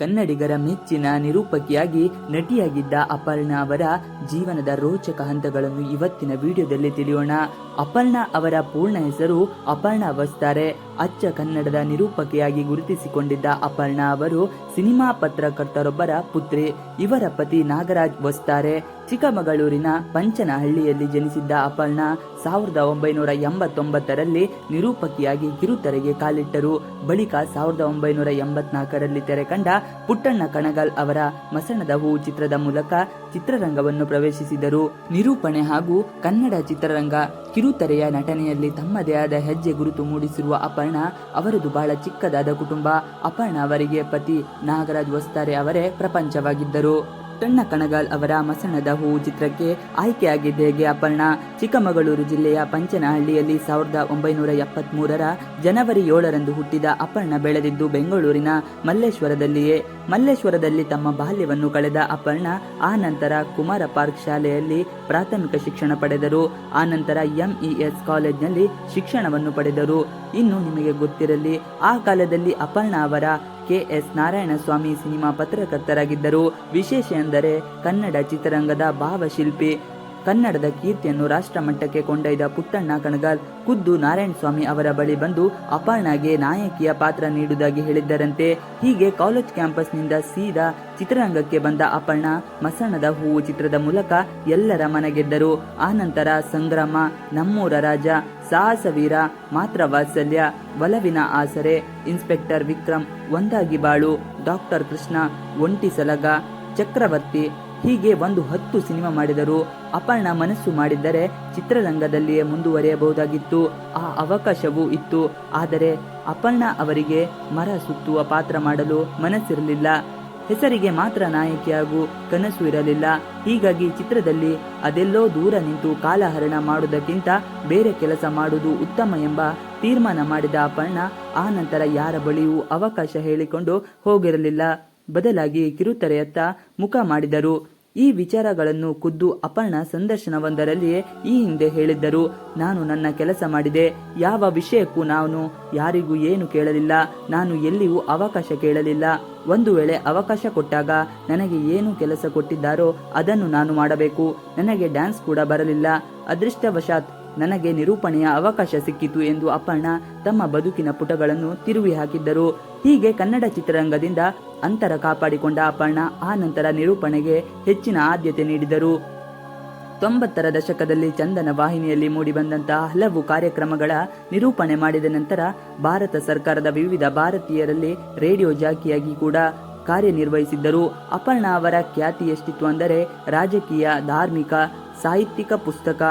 ಕನ್ನಡಿಗರ ಮೆಚ್ಚಿನ ನಿರೂಪಕಿಯಾಗಿ ನಟಿಯಾಗಿದ್ದ ಅಪರ್ಣಾ ಅವರ ಜೀವನದ ರೋಚಕ ಹಂತಗಳನ್ನು ಇವತ್ತಿನ ವಿಡಿಯೋದಲ್ಲಿ ತಿಳಿಯೋಣ. ಅಪರ್ಣಾ ಅವರ ಪೂರ್ಣ ಹೆಸರು ಅಪರ್ಣಾ ವಸ್ತಾರೆ ಅಚ್ಚ ಕನ್ನಡದ ನಿರೂಪಕಿಯಾಗಿ ಗುರುತಿಸಿಕೊಂಡಿದ್ದ ಅಪರ್ಣಾ ಅವರು ಸಿನಿಮಾ ಪತ್ರಕರ್ತರೊಬ್ಬರ ಪುತ್ರಿ. ಇವರ ಪತಿ ನಾಗರಾಜ್ ವಸ್ತಾರೆ ಚಿಕ್ಕಮಗಳೂರಿನ ಪಂಚನಹಳ್ಳಿಯಲ್ಲಿ ಜನಿಸಿದ್ದ ಅಪರ್ಣಾ ಸಾವಿರದ ಒಂಬೈನೂರ ಎಂಬತ್ತೊಂಬತ್ತರಲ್ಲಿ ನಿರೂಪಕಿಯಾಗಿ ಕಿರುತೆರೆಗೆ ಕಾಲಿಟ್ಟರು. ಬಳಿಕ ಸಾವಿರದ ಒಂಬೈನೂರ ಎಂಬತ್ನಾಲ್ಕರಲ್ಲಿ ತೆರೆ ಕಂಡ ಪುಟ್ಟಣ್ಣ ಕಣಗಾಲ್ ಅವರ ಮಸಣದ ಹೂ ಚಿತ್ರದ ಮೂಲಕ ಚಿತ್ರರಂಗವನ್ನು ಪ್ರವೇಶಿಸಿದರು. ನಿರೂಪಣೆ ಹಾಗೂ ಕನ್ನಡ ಚಿತ್ರರಂಗ ಕಿರುತೆರೆಯ ನಟನೆಯಲ್ಲಿ ತಮ್ಮದೇ ಆದ ಹೆಜ್ಜೆ ಗುರುತು ಮೂಡಿಸಿರುವ ಅಪರ್ಣ, ಅವರದು ಬಹಳ ಚಿಕ್ಕದಾದ ಕುಟುಂಬ ಅಪರ್ಣ ಅವರಿಗೆ ಪತಿ ನಾಗರಾಜ್ ವಸ್ತಾರೆ ಅವರೇ ಪ್ರಪಂಚವಾಗಿದ್ದರು. ಪುಟ್ಟಣ್ಣ ಕಣಗಾಲ್ ಅವರ ಮಸಣದ ಹೂ ಚಿತ್ರಕ್ಕೆ ಆಯ್ಕೆಯಾಗಿದ್ದ ಹೇಗೆ ಅಪರ್ಣ ಚಿಕ್ಕಮಗಳೂರು ಜಿಲ್ಲೆಯ ಪಂಚನಹಳ್ಳಿಯಲ್ಲಿ ಸಾವಿರದ ಒಂಬೈನೂರ ಎಪ್ಪತ್ಮೂರರ ಜನವರಿ ಏಳರಂದು ಹುಟ್ಟಿದ ಅಪರ್ಣ ಬೆಳೆದಿದ್ದು ಬೆಂಗಳೂರಿನ ಮಲ್ಲೇಶ್ವರದಲ್ಲಿಯೇ. ಮಲ್ಲೇಶ್ವರದಲ್ಲಿ ತಮ್ಮ ಬಾಲ್ಯವನ್ನು ಕಳೆದ ಅಪರ್ಣ ಆ ನಂತರ ಕುಮಾರ ಪಾರ್ಕ್ ಶಾಲೆಯಲ್ಲಿ ಪ್ರಾಥಮಿಕ ಶಿಕ್ಷಣ ಪಡೆದರು. ಆ ನಂತರ ಎಂಇಎಸ್ ಕಾಲೇಜ್ನಲ್ಲಿ ಶಿಕ್ಷಣವನ್ನು ಪಡೆದರು. ಇನ್ನು ನಿಮಗೆ ಗೊತ್ತಿರಲಿ, ಆ ಕಾಲದಲ್ಲಿ ಅಪರ್ಣ ಅವರ ಕೆ ಎಸ್ ನಾರಾಯಣಸ್ವಾಮಿ ಸಿನಿಮಾ ಪತ್ರಕರ್ತರಾಗಿದ್ದರು. ವಿಶೇಷ ಎಂದರೆ ಕನ್ನಡ ಚಿತ್ರರಂಗದ ಭಾವಶಿಲ್ಪಿ. ಕನ್ನಡದ ಕೀರ್ತಿಯನ್ನು ರಾಷ್ಟ್ರಮಟ್ಟಕ್ಕೆ ಕೊಂಡೊಯ್ದ ಪುಟ್ಟಣ್ಣ ಕಣಗಾಲ್, ಖುದ್ದು ನಾರಾಯಣಸ್ವಾಮಿ ಅವರ ಬಳಿ ಬಂದು ಅಪರ್ಣಾಗೆ ನಾಯಕಿಯ ಪಾತ್ರ ನೀಡುವುದಾಗಿ ಹೇಳಿದ್ದರಂತೆ. ಹೀಗೆ ಕಾಲೇಜ್ ಕ್ಯಾಂಪಸ್ನಿಂದ ಸೀದಾ ಚಿತ್ರರಂಗಕ್ಕೆ ಬಂದ ಅಪರ್ಣ, ಮಸಣದ ಹೂವು ಚಿತ್ರದ ಮೂಲಕ ಎಲ್ಲರ ಮನಗೆದ್ದರು. ಆನಂತರ ಸಂಗ್ರಾಮ, ನಮ್ಮೂರ ರಾಜ, ಸಾಹಸವೀರ ಮಾತ್ರ ವಾತ್ಸಲ್ಯ ಒಲವಿನ ಆಸರೆ, ಇನ್ಸ್ಪೆಕ್ಟರ್ ವಿಕ್ರಮ್, ಒಂದಾಗಿ ಬಾಳು, ಡಾಕ್ಟರ್ ಕೃಷ್ಣ, ಒಂಟಿ ಸಲಗ, ಚಕ್ರವರ್ತಿ ಹೀಗೆ ಒಂದು ಹತ್ತು ಸಿನಿಮಾ ಮಾಡಿದರು ಅಪರ್ಣ ಮನಸ್ಸು ಮಾಡಿದ್ದರೆ ಚಿತ್ರರಂಗದಲ್ಲಿಯೇ ಮುಂದುವರಿಯಬಹುದಾಗಿತ್ತು. ಆ ಅವಕಾಶವೂ ಇತ್ತು. ಆದರೆ ಅಪರ್ಣ ಅವರಿಗೆ ಮರ ಸುತ್ತುವ ಪಾತ್ರ ಮಾಡಲು ಮನಸ್ಸಿರಲಿಲ್ಲ. ಹೆಸರಿಗೆ ಮಾತ್ರ ನಾಯಕಿಯಾಗೂ ಕನಸು ಇರಲಿಲ್ಲ. ಹೀಗಾಗಿ ಚಿತ್ರದಲ್ಲಿ ಅದೆಲ್ಲೋ ದೂರ ನಿಂತು ಕಾಲಹರಣ ಮಾಡುವುದಕ್ಕಿಂತ ಬೇರೆ ಕೆಲಸ ಮಾಡುವುದು ಉತ್ತಮ ಎಂಬ ತೀರ್ಮಾನ ಮಾಡಿದ ಅಪರ್ಣ ಆ ನಂತರ ಯಾರ ಬಳಿಯೂ ಅವಕಾಶ ಹೇಳಿಕೊಂಡು ಹೋಗಿರಲಿಲ್ಲ. ಬದಲಾಗಿ ಕಿರುತೆರೆಯತ್ತ ಮುಖ ಮಾಡಿದರು. ಈ ವಿಚಾರಗಳನ್ನು ಖುದ್ದು ಅಪರ್ಣ ಸಂದರ್ಶನವೊಂದರಲ್ಲಿಯೇ ಈ ಹಿಂದೆ ಹೇಳಿದ್ದರು. ನಾನು ನನ್ನ ಕೆಲಸ ಮಾಡಿದೆ. ಯಾವ ವಿಷಯಕ್ಕೂ ನಾನು ಯಾರಿಗೂ ಏನು ಕೇಳಲಿಲ್ಲ. ನಾನು ಎಲ್ಲಿಯೂ ಅವಕಾಶ ಕೇಳಲಿಲ್ಲ. ಒಂದು ವೇಳೆ ಅವಕಾಶ ಕೊಟ್ಟಾಗ ನನಗೆ ಏನು ಕೆಲಸ ಕೊಟ್ಟಿದ್ದಾರೋ ಅದನ್ನು ನಾನು ಮಾಡಬೇಕು. ನನಗೆ ಡ್ಯಾನ್ಸ್ ಕೂಡ ಬರಲಿಲ್ಲ. ಅದೃಷ್ಟವಶಾತ್ ನನಗೆ ನಿರೂಪಣೆಯ ಅವಕಾಶ ಸಿಕ್ಕಿತು ಎಂದು ಅಪರ್ಣ ತಮ್ಮ ಬದುಕಿನ ಪುಟಗಳನ್ನು ತಿರುವಿ ಹಾಕಿದ್ದರು. ಹೀಗೆ ಕನ್ನಡ ಚಿತ್ರರಂಗದಿಂದ ಅಂತರ ಕಾಪಾಡಿಕೊಂಡ ಅಪರ್ಣ ಆ ನಂತರ ನಿರೂಪಣೆಗೆ ಹೆಚ್ಚಿನ ಆದ್ಯತೆ ನೀಡಿದರು. ತೊಂಬತ್ತರ ದಶಕದಲ್ಲಿ ಚಂದನ ವಾಹಿನಿಯಲ್ಲಿ ಮೂಡಿಬಂದಂತಹ ಹಲವು ಕಾರ್ಯಕ್ರಮಗಳ ನಿರೂಪಣೆ ಮಾಡಿದ ನಂತರ ಭಾರತ ಸರ್ಕಾರದ ವಿವಿಧ ಭಾರತೀಯರಲ್ಲಿ ರೇಡಿಯೋ ಜಾಕಿಯಾಗಿ ಕೂಡ ಕಾರ್ಯನಿರ್ವಹಿಸಿದ್ದರು. ಅಪರ್ಣ ಅವರ ಖ್ಯಾತಿ ಎಷ್ಟಿತ್ತು ಅಂದರೆ ರಾಜಕೀಯ, ಧಾರ್ಮಿಕ, ಸಾಹಿತ್ಯಿಕ ಪುಸ್ತಕ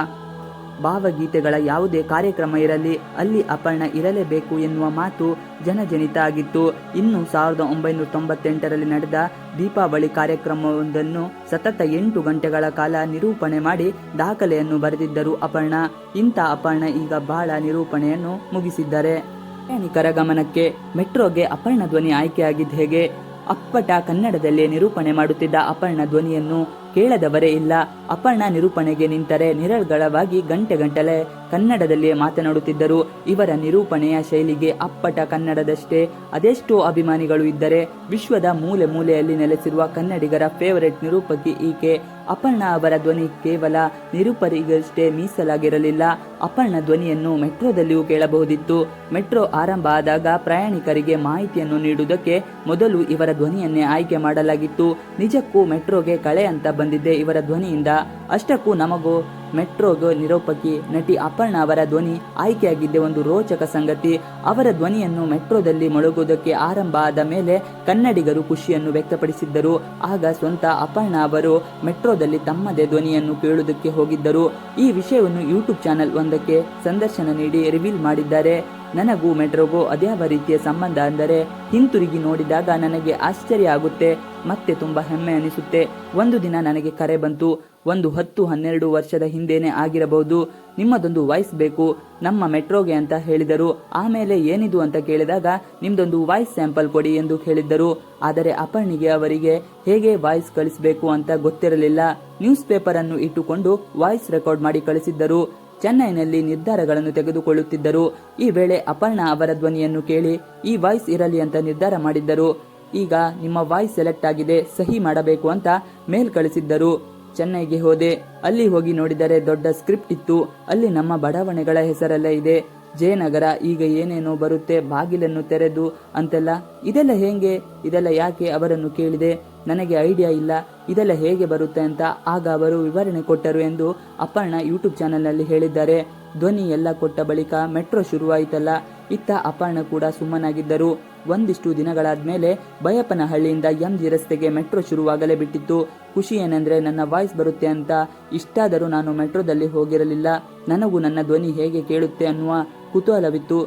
ಭಾವಗೀತೆಗಳ ಯಾವುದೇ ಕಾರ್ಯಕ್ರಮ ಇರಲಿ, ಅಲ್ಲಿ ಅಪರ್ಣ ಇರಲೇಬೇಕು ಎನ್ನುವ ಮಾತು ಜನಜನಿತ ಆಗಿತ್ತು ಇನ್ನು ಸಾವಿರದ ಒಂಬೈನೂರ ತೊಂಬತ್ತೆಂಟರಲ್ಲಿ ನಡೆದ ದೀಪಾವಳಿ ಕಾರ್ಯಕ್ರಮವೊಂದನ್ನು ಸತತ ಎಂಟು ಗಂಟೆಗಳ ಕಾಲ ನಿರೂಪಣೆ ಮಾಡಿ ದಾಖಲೆಯನ್ನು ಬರೆದಿದ್ದರು ಅಪರ್ಣ. ಇಂಥ ಅಪರ್ಣ ಈಗ ಬಹಳ ನಿರೂಪಣೆಯನ್ನು ಮುಗಿಸಿದ್ದಾರೆ. ಪ್ರಯಾಣಿಕರ ಗಮನಕ್ಕೆ ಮೆಟ್ರೋಗೆ ಅಪರ್ಣ ಧ್ವನಿ ಆಯ್ಕೆಯಾಗಿದ್ದ ಹೇಗೆ? ಅಪ್ಪಟ ಕನ್ನಡದಲ್ಲಿ ನಿರೂಪಣೆ ಮಾಡುತ್ತಿದ್ದ ಅಪರ್ಣ ಧ್ವನಿಯನ್ನು ಕೇಳದವರೇ ಇಲ್ಲ. ಅಪರ್ಣ ನಿರೂಪಣೆಗೆ ನಿಂತರೆ ನಿರರ್ಗಳವಾಗಿ ಗಂಟೆ ಗಂಟಲೆ ಕನ್ನಡದಲ್ಲಿಯೇ ಮಾತನಾಡುತ್ತಿದ್ದರು. ಇವರ ನಿರೂಪಣೆಯ ಶೈಲಿಗೆ ಅಪ್ಪಟ ಕನ್ನಡದಷ್ಟೇ. ಅದೆಷ್ಟೋ ಅಭಿಮಾನಿಗಳು ಇದ್ದರೆ ವಿಶ್ವದ ಮೂಲೆ ಮೂಲೆಯಲ್ಲಿ ನೆಲೆಸಿರುವ ಕನ್ನಡಿಗರ ಫೇವರೆಟ್ ನಿರೂಪಕಿ ಈಕೆ. ಅಪರ್ಣ ಅವರ ಧ್ವನಿ ಕೇವಲ ನಿರೂಪರಿಗಷ್ಟೇ ಮೀಸಲಾಗಿರಲಿಲ್ಲ. ಅಪರ್ಣ ಧ್ವನಿಯನ್ನು ಮೆಟ್ರೋದಲ್ಲಿಯೂ ಕೇಳಬಹುದಿತ್ತು. ಮೆಟ್ರೋ ಆರಂಭ ಆದಾಗ ಪ್ರಯಾಣಿಕರಿಗೆ ಮಾಹಿತಿಯನ್ನು ನೀಡುವುದಕ್ಕೆ ಮೊದಲು ಇವರ ಧ್ವನಿಯನ್ನೇ ಆಯ್ಕೆ ಮಾಡಲಾಗಿತ್ತು. ನಿಜಕ್ಕೂ ಮೆಟ್ರೋಗೆ ಕಳೆ ಅಂತ ಬಂದಿದ್ದೆ ಇವರ ಧ್ವನಿಯಿಂದ. ಅಷ್ಟಕ್ಕೂ ನಮಗೂ ಮೆಟ್ರೋಗೆ ನಿರೂಪಕಿ ನಟಿ ಅಪರ್ಣ ಅವರ ಧ್ವನಿ ಆಯ್ಕೆಯಾಗಿದ್ದೆ ಒಂದು ರೋಚಕ ಸಂಗತಿ. ಅವರ ಧ್ವನಿಯನ್ನು ಮೆಟ್ರೋದಲ್ಲಿ ಮೊಳಗುವುದಕ್ಕೆ ಆರಂಭ ಆದ ಮೇಲೆ ಕನ್ನಡಿಗರು ಖುಷಿಯನ್ನು ವ್ಯಕ್ತಪಡಿಸಿದ್ದರು. ಆಗ ಸ್ವಂತ ಅಪರ್ಣ ಅವರು ಮೆಟ್ರೋದಲ್ಲಿ ತಮ್ಮದೇ ಧ್ವನಿಯನ್ನು ಕೇಳುವುದಕ್ಕೆ ಹೋಗಿದ್ದರು. ಈ ವಿಷಯವನ್ನು ಯೂಟ್ಯೂಬ್ ಚಾನೆಲ್ ಒಂದಕ್ಕೆ ಸಂದರ್ಶನ ನೀಡಿ ರಿವೀಲ್ ಮಾಡಿದ್ದಾರೆ. ನನಗೂ ಮೆಟ್ರೋಗೂ ಅದ್ಯಾವ ರೀತಿಯ ಸಂಬಂಧ ಅಂದರೆ ಹಿಂತಿರುಗಿ ನೋಡಿದಾಗ ನನಗೆ ಆಶ್ಚರ್ಯ ಆಗುತ್ತೆ, ಮತ್ತೆ ತುಂಬ ಹೆಮ್ಮೆ ಅನಿಸುತ್ತೆ. ಒಂದು ದಿನ ನನಗೆ ಕರೆ ಬಂತು, ಒಂದು ಹತ್ತು ಹನ್ನೆರಡು ವರ್ಷದ ಹಿಂದೆನೇ ಆಗಿರಬಹುದು, ನಿಮ್ಮದೊಂದು ವಾಯ್ಸ್ ಬೇಕು, ನಮ್ಮ ಮೆಟ್ರೋಗೆ ಅಂತ ಹೇಳಿದರು. ಆಮೇಲೆ ಏನಿದು ಅಂತ ಕೇಳಿದಾಗ, ನಿಮ್ದೊಂದು ವಾಯ್ಸ್ ಸ್ಯಾಂಪಲ್ ಕೊಡಿ ಎಂದು ಹೇಳಿದ್ದರು ಆದರೆ ಅಪರ್ಣಿಗೆ ಅವರಿಗೆ, ಹೇಗೆ ವಾಯ್ಸ್ ಕಳಿಸಬೇಕು ಅಂತ ಗೊತ್ತಿರಲಿಲ್ಲ. ನ್ಯೂಸ್ ಪೇಪರ್ ಅನ್ನು ಇಟ್ಟುಕೊಂಡು ವಾಯ್ಸ್ ರೆಕಾರ್ಡ್ ಮಾಡಿ ಕಳಿಸಿದ್ದರು. ಚೆನ್ನೈನಲ್ಲಿ ನಿರ್ಧಾರಗಳನ್ನು ತೆಗೆದುಕೊಳ್ಳುತ್ತಿದ್ದರು. ಈ ವೇಳೆ ಅಪರ್ಣಾ ಅವರ ಧ್ವನಿಯನ್ನು ಕೇಳಿ ಈ ವಾಯ್ಸ್ ಇರಲಿ ಅಂತ ನಿರ್ಧಾರ ಮಾಡಿದ್ದರು. ಈಗ ನಿಮ್ಮ ವಾಯ್ಸ್ ಸೆಲೆಕ್ಟ್ ಆಗಿದೆ, ಸಹಿ ಮಾಡಬೇಕು ಅಂತ ಮೇಲ್ ಕಳಿಸಿದ್ದರು. ಚೆನ್ನೈಗೆ ಹೋದೆ. ಅಲ್ಲಿ ಹೋಗಿ ನೋಡಿದರೆ ದೊಡ್ಡ ಸ್ಕ್ರಿಪ್ಟ್ ಇತ್ತು. ಅಲ್ಲಿ ನಮ್ಮ ಬಡಾವಣೆಗಳ ಹೆಸರೆಲ್ಲ ಇದೆ. ಜಯನಗರ ಈಗ ಏನೇನೋ ಬರುತ್ತೆ, ಬಾಗಿಲನ್ನು ತೆರೆದು ಅಂತೆಲ್ಲ. ಇದೆಲ್ಲ ಹೇಗೆ? ಇದೆಲ್ಲ ಯಾಕೆ ಅವರನ್ನು ಕೇಳಿದೆ? ನನಗೆ ಐಡಿಯಾ ಇಲ್ಲ, ಇದೆಲ್ಲ ಹೇಗೆ ಬರುತ್ತೆ ಅಂತ ಆಗ ಅವರು ವಿವರಣೆ ಕೊಟ್ಟರು ಎಂದು ಅಪರ್ಣ ಯೂಟ್ಯೂಬ್ ಚಾನೆಲ್ನಲ್ಲಿ ಹೇಳಿದ್ದಾರೆ. ಧ್ವನಿ ಎಲ್ಲ ಕೊಟ್ಟ ಬಳಿಕ ಮೆಟ್ರೋ ಶುರುವಾಯಿತಲ್ಲ, ಇತ್ತ ಅಪರ್ಣ ಕೂಡ ಸುಮ್ಮನಾಗಿದ್ದರು. ಒಂದಿಷ್ಟು ದಿನಗಳಾದ್ಮೇಲೆ ಬಯಪ್ಪನಹಳ್ಳಿಯಿಂದ ಎಂ ಜಿ ರಸ್ತೆಗೆ ಮೆಟ್ರೋ ಶುರುವಾಗಲೇ ಬಿಟ್ಟಿತ್ತು. ಖುಷಿ ಏನೆಂದ್ರೆ ನನ್ನ ವಾಯ್ಸ್ ಬರುತ್ತೆ ಅಂತ, ಇಷ್ಟಾದರೂ ನಾನು ಮೆಟ್ರೋದಲ್ಲಿ ಹೋಗಿರಲಿಲ್ಲ. ನನಗೂ ನನ್ನ ಧ್ವನಿ ಹೇಗೆ ಕೇಳುತ್ತೆ ಅನ್ನುವ ಕುತೂಹಲವಿತ್ತು.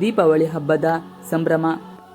ದೀಪಾವಳಿ ಹಬ್ಬದ ಸಂಭ್ರಮ.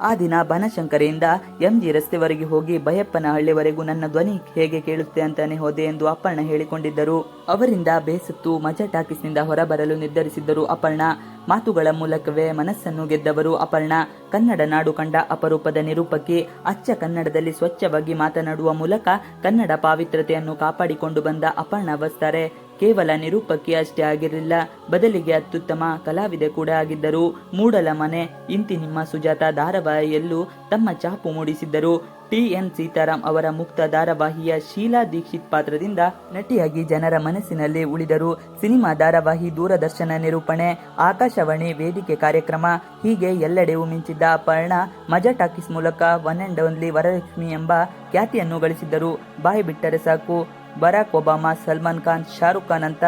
ಆ ದಿನ ಬನಶಂಕರಿಯಿಂದ ಎಂಜಿ ರಸ್ತೆವರೆಗೆ ಹೋಗಿ ಬಯಪ್ಪನ ಹಳ್ಳಿವರೆಗೂ ನನ್ನ ಧ್ವನಿ ಹೇಗೆ ಕೇಳುತ್ತೆ ಅಂತಾನೆ ಹೋದೆ ಎಂದು ಅಪ್ಪಣ್ಣ ಹೇಳಿಕೊಂಡಿದ್ದರು. ಅವರಿಂದ ಬೇಸತ್ತು ಮಜಾ ಟಾಕೀಸ್ನಿಂದ ಹೊರಬರಲು ನಿರ್ಧರಿಸಿದ್ದರು ಅಪರ್ಣ ಮಾತುಗಳ ಮೂಲಕವೇ ಮನಸ್ಸನ್ನು ಗೆದ್ದವರು ಅಪರ್ಣ. ಕನ್ನಡ ನಾಡು ಕಂಡ ಅಪರೂಪದ ನಿರೂಪಕಿ. ಅಚ್ಚ ಕನ್ನಡದಲ್ಲಿ ಸ್ವಚ್ಛವಾಗಿ ಮಾತನಾಡುವ ಮೂಲಕ ಕನ್ನಡ ಪಾವಿತ್ರತೆಯನ್ನು ಕಾಪಾಡಿಕೊಂಡು ಬಂದ ಅಪರ್ಣ ವಸ್ತಾರೆ ಕೇವಲ ನಿರೂಪಕಿ ಅಷ್ಟೇ ಆಗಿರಲಿಲ್ಲ. ಬದಲಿಗೆ ಅತ್ಯುತ್ತಮ ಕಲಾವಿದೆ ಕೂಡ ಆಗಿದ್ದರು. ಮೂಡಲ ಮನೆ ಇಂತಿ ನಿಮ್ಮ ಸುಜಾತ ಧಾರಾವಾಹಿಯಲ್ಲೂ ತಮ್ಮ ಚಾಪು ಮೂಡಿಸಿದ್ದರು. ಟಿ. ಎನ್. ಸೀತಾರಾಮ್ ಅವರ ಮುಕ್ತ ಧಾರಾವಾಹಿಯ ಶೀಲಾ ದೀಕ್ಷಿತ್ ಪಾತ್ರದಿಂದ ನಟಿಯಾಗಿ ಜನರ ಮನಸ್ಸಿನಲ್ಲಿ ಉಳಿದರು. ಸಿನಿಮಾ ಧಾರಾವಾಹಿ ದೂರದರ್ಶನ ನಿರೂಪಣೆ ಆಕಾಶವಾಣಿ ವೇದಿಕೆ ಕಾರ್ಯಕ್ರಮ. ಹೀಗೆ ಎಲ್ಲೆಡೆಯೂ ಮಿಂಚಿದ್ದ ಅಪರ್ಣ, ಮಜಾ ಟಾಕೀಸ್ ಮೂಲಕ ಒನ್ ಅಂಡ್ ಓನ್ಲಿ ವರಲಕ್ಷ್ಮಿ ಎಂಬ ಖ್ಯಾತಿಯನ್ನು ಗಳಿಸಿದ್ದರು. ಬಾಯಿ ಬಿಟ್ಟರೆ ಸಾಕು. ಬರಾಕ್ ಒಬಾಮಾ, ಸಲ್ಮಾನ್ ಖಾನ್, ಶಾರುಖ್ ಖಾನ್ ಅಂತ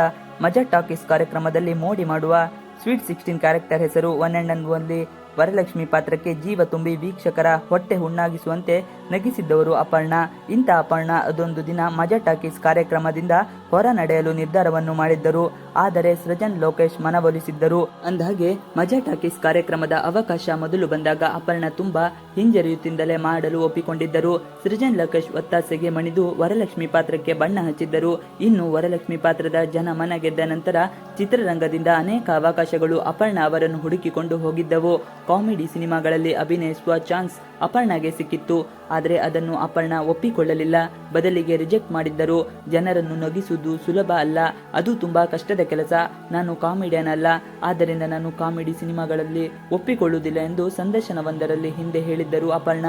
ಮಜಾ ಟಾಕೀಸ್ ಕಾರ್ಯಕ್ರಮದಲ್ಲಿ ಮೋಡಿ ಮಾಡುವ ಸ್ವೀಟ್ ಸಿಕ್ಸ್ಟೀನ್ ಕ್ಯಾರೆಕ್ಟರ್ ಹೆಸರು ಒನ್ ಅಂಡ್ ಓನ್ಲಿ. ವರಲಕ್ಷ್ಮಿ ಪಾತ್ರಕ್ಕೆ ಜೀವ ತುಂಬಿ ವೀಕ್ಷಕರ ಹೊಟ್ಟೆ ಹುಣ್ಣಾಗಿಸುವಂತೆ ನಗಿಸಿದ್ದವರು ಅಪರ್ಣ. ಇಂಥ ಅಪರ್ಣ ಅದೊಂದು ದಿನ ಮಜಾ ಟಾಕೀಸ್ ಕಾರ್ಯಕ್ರಮದಿಂದ ಹೊರ ನಡೆಯಲು ನಿರ್ಧಾರವನ್ನು ಮಾಡಿದ್ದರು. ಆದರೆ ಸೃಜನ್ ಲೋಕೇಶ್ ಮನವೊಲಿಸಿದ್ದರು. ಅಂದಹಾಗೆ, ಮಜಾ ಟಾಕೀಸ್ ಕಾರ್ಯಕ್ರಮದ ಅವಕಾಶ ಮೊದಲು ಬಂದಾಗ ಅಪರ್ಣ ತುಂಬಾ ಹಿಂಜರಿಯುತ್ತಿಂದಲೇ ಮಾಡಲು ಒಪ್ಪಿಕೊಂಡಿದ್ದರು. ಸೃಜನ್ ಲೋಕೇಶ್ ಒತ್ತಾಸೆಗೆ ಮಣಿದು ವರಲಕ್ಷ್ಮಿ ಪಾತ್ರಕ್ಕೆ ಬಣ್ಣ ಹಚ್ಚಿದ್ದರು. ಇನ್ನು ವರಲಕ್ಷ್ಮಿ ಪಾತ್ರದ ಜನ ಮನ ಗೆದ್ದ ನಂತರ ಚಿತ್ರರಂಗದಿಂದ ಅನೇಕ ಅವಕಾಶಗಳು ಅಪರ್ಣ ಅವರನ್ನು ಹುಡುಕಿಕೊಂಡು ಹೋಗಿದ್ದವು. ಕಾಮಿಡಿ ಸಿನಿಮಾಗಳಲ್ಲಿ ಅಭಿನಯಿಸುವ ಚಾನ್ಸ್ ಅಪರ್ಣಾಗೆ ಸಿಕ್ಕಿತ್ತು. ಆದರೆ ಅದನ್ನು ಅಪರ್ಣ ಒಪ್ಪಿಕೊಳ್ಳಲಿಲ್ಲ. ಬದಲಿಗೆ ರಿಜೆಕ್ಟ್ ಮಾಡಿದ್ದರು. ಜನರನ್ನು ನಗಿಸುವುದು ಸುಲಭ ಅಲ್ಲ. ಅದು ತುಂಬಾ ಕಷ್ಟದ ಕೆಲಸ. ನಾನು ಕಾಮಿಡಿಯನ್ ಅಲ್ಲ ಆದ್ದರಿಂದ ನಾನು ಕಾಮಿಡಿ ಸಿನಿಮಾಗಳಲ್ಲಿ ಒಪ್ಪಿಕೊಳ್ಳುವುದಿಲ್ಲ ಎಂದು ಸಂದರ್ಶನವೊಂದರಲ್ಲಿ ಹಿಂದೆ ಹೇಳಿದ್ದರು ಅಪರ್ಣ.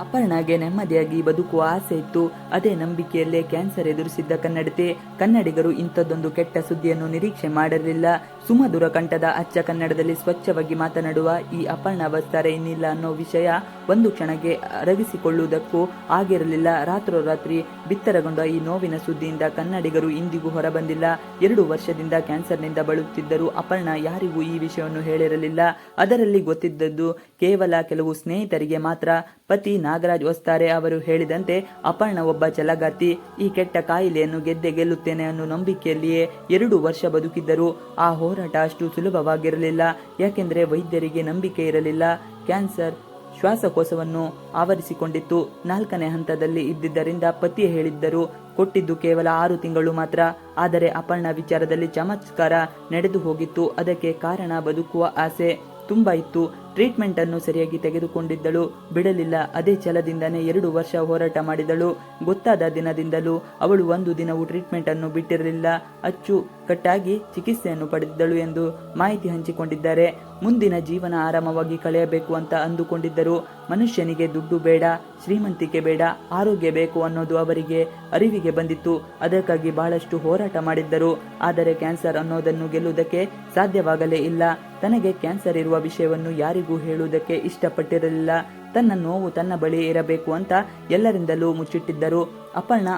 ಅಪರ್ಣಗೆ ನೆಮ್ಮದಿಯಾಗಿ ಬದುಕುವ ಆಸೆ ಇತ್ತು. ಅದೇ ನಂಬಿಕೆಯಲ್ಲೇ ಕ್ಯಾನ್ಸರ್ ಎದುರಿಸಿದ್ದ ಕನ್ನಡತೆ. ಕನ್ನಡಿಗರು ಇಂಥದ್ದೊಂದು ಕೆಟ್ಟ ಸುದ್ದಿಯನ್ನು ನಿರೀಕ್ಷೆ ಮಾಡಲಿಲ್ಲ. ಸುಮಧುರ ಕಂಠದ ಅಚ್ಚ ಕನ್ನಡದಲ್ಲಿ ಸ್ವಚ್ಛವಾಗಿ ಮಾತನಾಡುವ ಈ ಅಪರ್ಣ ಬಸ್ತಾರೆ ಇನ್ನಿಲ್ಲ ಅನ್ನೋ ವಿಷಯ ಒಂದು ಕ್ಷಣಕ್ಕೆ ಅರಗಿಸಿಕೊಳ್ಳುವುದಕ್ಕೂ ಆಗಿರಲಿಲ್ಲ. ರಾತ್ರೋರಾತ್ರಿ ಬಿತ್ತರಗೊಂಡ ಈ ನೋವಿನ ಸುದ್ದಿಯಿಂದ ಕನ್ನಡಿಗರು ಇಂದಿಗೂ ಹೊರಬಂದಿಲ್ಲ. ಎರಡು ವರ್ಷದಿಂದ ಕ್ಯಾನ್ಸರ್ನಿಂದ ಬಳುತ್ತಿದ್ದರು ಅಪರ್ಣ ಯಾರಿಗೂ ಈ ವಿಷಯವನ್ನು ಹೇಳಿರಲಿಲ್ಲ. ಅದರಲ್ಲಿ ಗೊತ್ತಿದ್ದದ್ದು ಕೇವಲ ಕೆಲವು ಸ್ನೇಹಿತರಿಗೆ ಮಾತ್ರ. ಪತಿ ನಾಗರಾಜ್ ವಸ್ತಾರೆ ಅವರು ಹೇಳಿದಂತೆ, ಅಪರ್ಣ ಒಬ್ಬ ಚಲಗಾತಿ ಈ ಕೆಟ್ಟ ಕಾಯಿಲೆಯನ್ನು ಗೆದ್ದೆ ಗೆಲ್ಲುತ್ತೇನೆ ಅನ್ನೋ ನಂಬಿಕೆಯಲ್ಲಿಯೇ ಎರಡು ವರ್ಷ ಬದುಕಿದ್ದರು ಆ ಹೋರಾಟ ಅಷ್ಟು ಸುಲಭವಾಗಿರಲಿಲ್ಲ. ಯಾಕೆಂದರೆ ವೈದ್ಯರಿಗೆ ನಂಬಿಕೆ ಇರಲಿಲ್ಲ. ಕ್ಯಾನ್ಸರ್ ಶ್ವಾಸಕೋಶವನ್ನು ಆವರಿಸಿಕೊಂಡಿತ್ತು. ನಾಲ್ಕನೇ ಹಂತದಲ್ಲಿ ಇದ್ದಿದ್ದರಿಂದ ಪತಿ ಹೇಳಿದ್ದರು, ಕೊಟ್ಟಿದ್ದು ಕೇವಲ ಆರು ತಿಂಗಳು ಮಾತ್ರ. ಆದರೆ ಅಪರ್ಣ ವಿಚಾರದಲ್ಲಿ ಚಮತ್ಕಾರ ನಡೆದು ಹೋಗಿತ್ತು ಅದಕ್ಕೆ ಕಾರಣ ಬದುಕುವ ಆಸೆ ತುಂಬಾ ಇತ್ತು. ಟ್ರೀಟ್ಮೆಂಟ್ ಅನ್ನು ಸರಿಯಾಗಿ ತೆಗೆದುಕೊಂಡಿದ್ದಳು. ಬಿಡಲಿಲ್ಲ. ಅದೇ ಛಲದಿಂದನೇ ಎರಡು ವರ್ಷ ಹೋರಾಟ ಮಾಡಿದಳು. ಗೊತ್ತಾದ ದಿನದಿಂದಲೂ ಅವಳು ಒಂದು ದಿನವೂ ಟ್ರೀಟ್ಮೆಂಟ್ ಅನ್ನು ಬಿಟ್ಟಿರಲಿಲ್ಲ. ಅಚ್ಚು ಕಟ್ಟಾಗಿ ಚಿಕಿತ್ಸೆಯನ್ನು ಪಡೆದಿದ್ದಳು ಎಂದು ಮಾಹಿತಿ ಹಂಚಿಕೊಂಡಿದ್ದಾರೆ. ಮುಂದಿನ ಜೀವನ ಆರಾಮವಾಗಿ ಕಳೆಯಬೇಕು ಅಂತ ಅಂದುಕೊಂಡಿದ್ದರು. ಮನುಷ್ಯನಿಗೆ ದುಡ್ಡು ಬೇಡ, ಶ್ರೀಮಂತಿಕೆ ಬೇಡ, ಆರೋಗ್ಯ ಬೇಕು ಅನ್ನೋದು ಅವರಿಗೆ ಅರಿವಿಗೆ ಬಂದಿತ್ತು. ಅದಕ್ಕಾಗಿ ಬಹಳಷ್ಟು ಹೋರಾಟ ಮಾಡಿದ್ದರು. ಆದರೆ ಕ್ಯಾನ್ಸರ್ ಅನ್ನೋದನ್ನು ಗೆಲ್ಲುವುದಕ್ಕೆ ಸಾಧ್ಯವಾಗಲೇ ಇಲ್ಲ. ತನಗೆ ಕ್ಯಾನ್ಸರ್ ಇರುವ ವಿಷಯವನ್ನು ಯಾರಿಗೂ ಹೇಳುವುದಕ್ಕೆ ಇಷ್ಟಪಟ್ಟಿರಲಿಲ್ಲ. ತನ್ನ ನೋವು ತನ್ನ ಬಳಿ ಇರಬೇಕು ಅಂತ ಎಲ್ಲರಿಂದಲೂ ಮುಚ್ಚಿಟ್ಟಿದ್ದರು. ಅಪರ್ಣ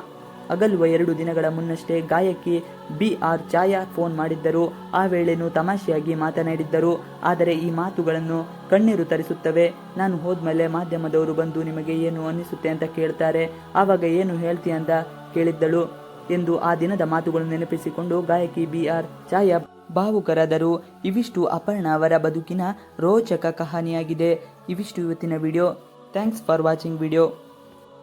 ಅಗಲುವ ಎರಡು ದಿನಗಳ ಮುನ್ನಷ್ಟೇ ಗಾಯಕಿ ಬಿ ಆರ್ ಛಾಯಾ ಫೋನ್ ಮಾಡಿದ್ದರು. ಆ ವೇಳೆನೂ ತಮಾಷೆಯಾಗಿ ಮಾತನಾಡಿದ್ದರು. ಆದರೆ ಈ ಮಾತುಗಳನ್ನು ಕಣ್ಣೀರು ತರಿಸುತ್ತವೆ. ನಾನು ಹೋದ್ಮೇಲೆ ಮಾಧ್ಯಮದವರು ಬಂದು ನಿಮಗೆ ಏನು ಅನ್ನಿಸುತ್ತೆ ಅಂತ ಕೇಳ್ತಾರೆ. ಆವಾಗ ಏನು ಹೇಳ್ತೀಯ ಅಂತ ಕೇಳಿದ್ದಳು ಎಂದು ಆ ದಿನದ ಮಾತುಗಳನ್ನು ನೆನಪಿಸಿಕೊಂಡು ಗಾಯಕಿ ಬಿ ಆರ್ ಛಾಯಾ ಭಾವುಕರಾದರು ಇವಿಷ್ಟು ಅಪರ್ಣ ಅವರ ಬದುಕಿನ ರೋಚಕ ಕಹಾನಿಯಾಗಿದೆ. ಇವಿಷ್ಟು ಇವತ್ತಿನ video. Thanks for watching video